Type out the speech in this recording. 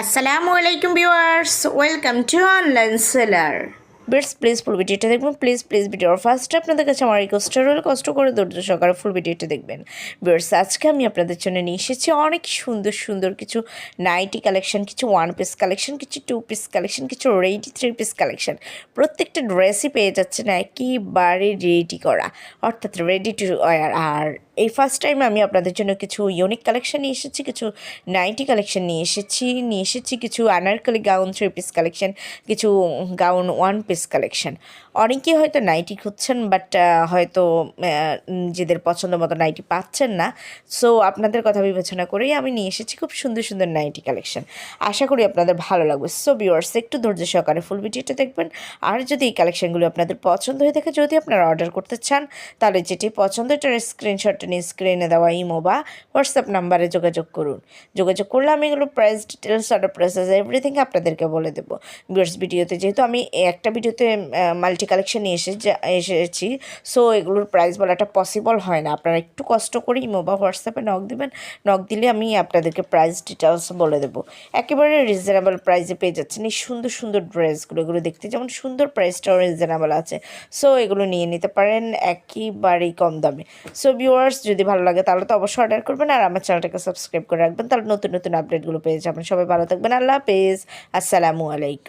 আসসালামু আলাইকুম viewers, welcome to online seller. Bits please full ভিডিওটা দেখবেন প্লিজ প্লিজ ভিডিওর ফার্স্টে আপনাদের কাছে আমার রিকোয়েস্ট রইল, কষ্ট করে ধৈর্য সহকারে ফুল ভিডিওটা দেখবেন। বিয়ার্স আজকে আমি আপনাদের জন্য নিয়ে এসেছি অনেক সুন্দর সুন্দর কিছু নাইটি কালেকশন কিছু ওয়ান পিস কালেকশন কিছু টু পিস কালেকশন কিছু রেডি থ্রি পিস কালেকশন প্রত্যেকটা ড্রেসই পেয়ে যাচ্ছেন একেবারে রেডি করা। অর্থাৎ রেডি টু ওয়ার আর এই ফার্স্ট টাইম আমি আপনাদের জন্য কিছু ইউনিক কালেকশন নিয়ে এসেছি, কিছু নাইটি কালেকশন নিয়ে এসেছি নিয়ে এসেছি কিছু Anarkali gown three piece collection কিছু গাউন ওয়ান পিস কালেকশন অনেকেই হয়তো নাইটি খুঁজছেন বাট হয়তো নিজেদের পছন্দ মতো নাইটি পাচ্ছেন না। সো আপনাদের কথা বিবেচনা করেই আমি নিয়ে এসেছি খুব সুন্দর সুন্দর নাইটি কালেকশন আশা করি আপনাদের ভালো লাগবে। সো ভিউয়ার্স একটু ধৈর্য সহকারে ফুল ভিডিওটা দেখবেন। আর যদি এই কালেকশনগুলো আপনাদের পছন্দ হয়ে থাকে, যদি আপনারা অর্ডার করতে চান, তাহলে যেটি পছন্দ, এটার স্ক্রিনশটটা নিয়ে স্ক্রিনে দেওয়া ইমো বা হোয়াটসঅ্যাপ নাম্বারে যোগাযোগ করুন। যোগাযোগ করলে আমি এগুলো price details order prices everything আপনাদেরকে বলে দেবো। ভিউয়ার্স ভিডিওতে যেহেতু আমি একটা ভিডিওতে মাল্টি কালেকশন নিয়ে এসে এসেছি সো এগুলোর প্রাইস বলাটা পসিবল হয় না। আপনারা একটু কষ্ট করে ইমো বা হোয়াটসঅ্যাপে নক দেবেন। নক দিলে আমি আপনাদেরকে প্রাইস ডিটেলস বলে দেবো। একেবারে রিজনেবল প্রাইসে পেয়ে যাচ্ছেন এই সুন্দর সুন্দর ড্রেসগুলো। এগুলো দেখতে যেমন সুন্দর প্রাইসটাও রিজনেবল আছে। সো এগুলো নিয়ে নিতে পারেন একেবারেই কম দামে। সো ভিউয়ার্স যদি ভালো লাগে তাহলে তো অবশ্যই অর্ডার করবেন আর আমার চ্যানেলটাকে সাবস্ক্রাইব করে রাখবেন। তাহলে নতুন নতুন আপডেটগুলো পেয়ে যাবেন। সবাই ভালো থাকবেন। আল্লাহ হাফেজ। আসসালামু আলাইকুম।